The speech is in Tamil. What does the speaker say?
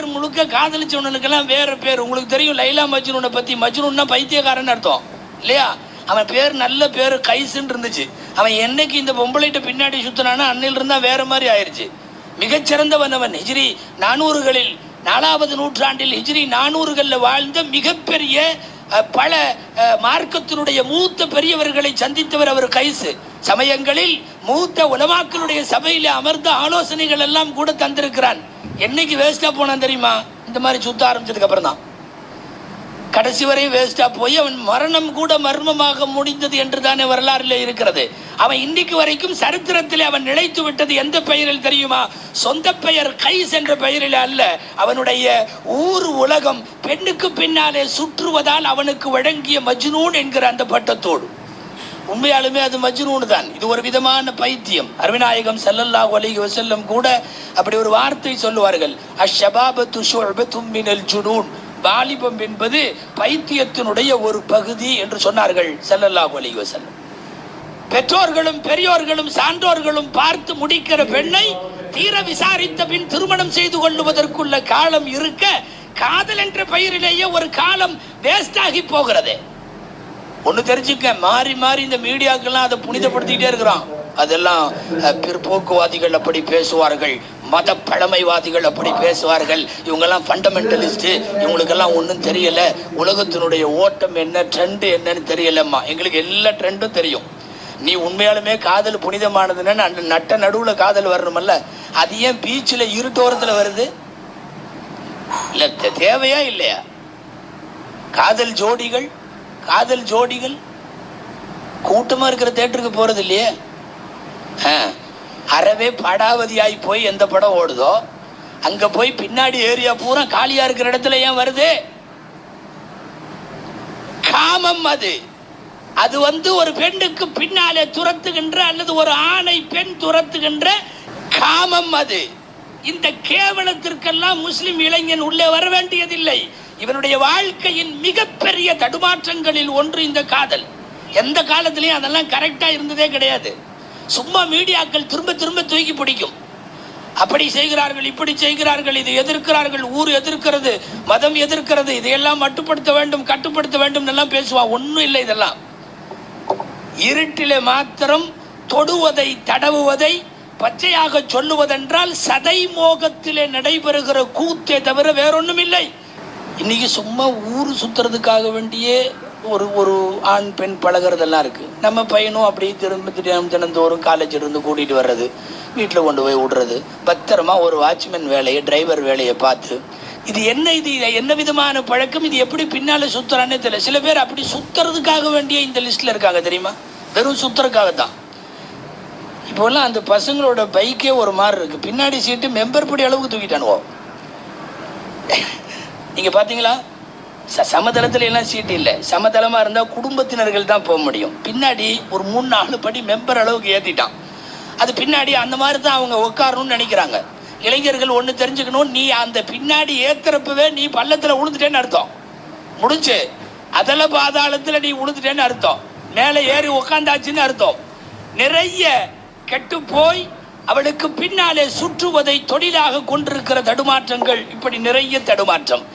யார் முழுக்க காதலிச்சவனுக்கெல்லாம் வேற பேர்? உங்களுக்கு தெரியும் லைலா மஜ்னூனை பத்தி. மஜ்னூன்னா பைத்தியக்காரன் அர்த்தம். இல்லையா? அவன் பேர் நல்ல பேர் கைசுன்னு இருந்துச்சு. அவன் என்னைக்கு இந்த பொம்பளைகிட்ட பின்னாடி சுத்தினானா அன்னையில இருந்தா வேற மாதிரி ஆயிடுச்சு மிகச்சிறந்தவன் அவன். ஹிஜ்ரி நானூறுகளில் நாலாவது நூற்றாண்டில் ஹிஜ்ரி நானூறுகளில் வாழ்ந்த மிகப்பெரிய பல மார்க்கத்தினுடைய மூத்த பெரியவர்களை சந்தித்தவர் அவர் கைசு சமயங்களில் மூத்த உலமாக்களுடைய சபையில் அமர்ந்த ஆலோசனைகள் எல்லாம் கூட தந்திருக்கிறான். என்னைக்கு வேஸ்டா போனான் தெரியுமா? இந்த மாதிரி சுத்த ஆரம்பிச்சதுக்கு அப்புறம் தான் கடைசி வரை வேஸ்டா போய் அவன் மரணம் கூட மர்மமாக முடிந்தது என்று தானே வரலாறுல இருக்கிறது. அவன் இன்னைக்கு வரைக்கும் சரித்திரத்தில் அவன் நிலைத்து விட்டது எந்த பெயரில் தெரியுமா? சொந்த பெயர் கைஸ் என்ற பெயரில் அல்ல. அவனுடைய ஊர் உலகம் பெண்ணுக்கு பின்னாலே சுற்றுவதால் அவனுக்கு வழங்கிய மஜ்னூன் என்கிற அந்த பட்டத்தோடு. உண்மையாலுமே அது மஜ்னூன் தான். இது ஒரு விதமான பைத்தியம். அருவிநாயகம் செல்லல்லா அலைஹி வசல்லம் கூட அப்படி ஒரு வார்த்தை சொல்லுவார்கள். அஷபாபத்து ஷோபத்து மினல் ஜுனூன். வாலிபம் என்பது பைத்தியத்தினுடைய ஒரு பகுதி என்று சொன்னார்கள் செல்லல்லாஹு அலி வசல்லம் பெற்றோர்களும் பெரியோர்களும் சான்றோர்களும் பார்த்து முடிக்கிற பெண்ணை தீர விசாரித்த பின் திருமணம் செய்து கொள்ளுவதற்குள்ள காலம் இருக்க காதல் என்ற பெயரிலேயே ஒரு காலம் வேஸ்ட் ஆகி போகிறது. ஒன்று தெரிஞ்சுக்க மாறி மாறி இந்த மீடியாக்கெல்லாம் அதை புனிதப்படுத்திக்கிட்டே இருக்கிறான். அதெல்லாம் பிற்போக்குவாதிகள் அப்படி பேசுவார்கள். மத பழமைவாதிகள் அப்படி பேசுவார்கள். இவங்கெல்லாம் ஃபண்டமெண்டலிஸ்ட்டு இவங்களுக்கெல்லாம் ஒன்றும் தெரியல. உலகத்தினுடைய ஓட்டம் என்ன ட்ரெண்டு என்னன்னு தெரியலம்மா. எங்களுக்கு எல்லா ட்ரெண்டும் தெரியும். நீ உண்மையாலுமே காதல் புனிதமானதுன்னு அந்த நட்ட நடுவில் காதல் வரணுமல்ல. அது ஏன் பீச்சில் இருட்டோரத்தில் வருது? இல்லை தேவையா இல்லையா? காதல் ஜோடிகள் காதல் ஜோடிகள் கூட்டமாக இருக்கிற தேட்டருக்கு போகிறது இல்லையே? ஆ, அறவே படாவதியாகி போய் எந்த படம் ஓடுதோ அங்க போய் பின்னாடி ஏரியா பூரா காலியா இருக்கிற இடத்துல ஏன் வருது? காமம் அது. அது வந்து ஒரு பெண்ணுக்கு பின்னாலே துரத்துகின்ற அல்லது ஒரு ஆணை பெண் துரத்துகின்ற காமம் அது. இந்த கேவலத்திற்கெல்லாம் முஸ்லிம் இளைஞன் உள்ளே வர வேண்டியதில்லை. இவனுடைய வாழ்க்கையின் மிகப்பெரிய தடுமாற்றங்களில் ஒன்று இந்த காதல். எந்த காலத்திலையும் அதெல்லாம் கரெக்டா இருந்ததே கிடையாது. சும்மா மீடியாக்கள் திரும்ப திரும்ப தூக்கி பிடிக்கும். அப்படி செய்கிறார்கள் இப்படி செய்கிறார்கள் இது எதிர்க்கிறார்கள் ஊர் எதிர்க்கிறது மதம் எதிர்க்கிறது இதையெல்லாம் மட்டுப்படுத்த வேண்டும் கட்டுப்படுத்த வேண்டும் எல்லாம் பேசுவான் ஒன்றும் இல்லை இதெல்லாம். இருட்டிலே மாத்திரம் தொடுவதை தடவுவதை பச்சையாக சொல்லுவதென்றால் சதை மோகத்திலே நடைபெறுகிற கூத்தே தவிர வேறொன்றும் இல்லை இன்னைக்கு சும்மா ஊர் சுத்துறதுக்காக வேண்டியே ஒரு ஒரு ஆண் பெண் பழகுறதெல்லாம் இருக்குது நம்ம பையனும் அப்படியே திரும்ப தினம் தினந்தோறும் காலேஜிலிருந்து கூட்டிகிட்டு வர்றது வீட்டில் கொண்டு போய் விடுறது பத்திரமா ஒரு வாட்ச்மேன் வேலையை டிரைவர் வேலையை பார்த்து இது என்ன இது? என்ன விதமான பழக்கம்? இது எப்படி பின்னால் சுற்றுறானே தெரியல. சில பேர் அப்படி சுற்றுறதுக்காக வேண்டிய இந்த லிஸ்ட்டில் இருக்காங்க தெரியுமா? வெறும் சுத்துறதுக்காக தான். இப்போல்லாம் அந்த பசங்களோட பைக்கே ஒரு மாதிரி இருக்குது பின்னாடி சீட்டு மெம்பர் படி அளவுக்கு தூக்கிட்டானுவோம் நீங்கள் பார்த்தீங்களா ச சமதளத்துல எல்லாம் சீட்டு இல்லை. சமதளமாக இருந்தால் குடும்பத்தினர்கள் தான் போக முடியும். பின்னாடி ஒரு மூணு நாலு படி மெம்பர் அளவுக்கு ஏற்றிட்டான் அது பின்னாடி அந்த மாதிரி தான் அவங்க உட்காரணும்னு நினைக்கிறாங்க. இளைஞர்கள் ஒன்று தெரிஞ்சுக்கணும் நீ அந்த பின்னாடி ஏத்துறப்பவே நீ பள்ளத்தில் விழுந்துட்டேன்னு அர்த்தம். முடிஞ்சு. அதில் பாதாளத்தில் நீ விழுந்துட்டேன்னு அர்த்தம். மேலே ஏறி உக்காந்தாச்சுன்னு அர்த்தம். நிறைய கெட்டு போய் அவளுக்கு பின்னாலே சுற்றுவதை தொழிலாக கொண்டிருக்கிற தடுமாற்றங்கள். இப்படி நிறைய தடுமாற்றம்.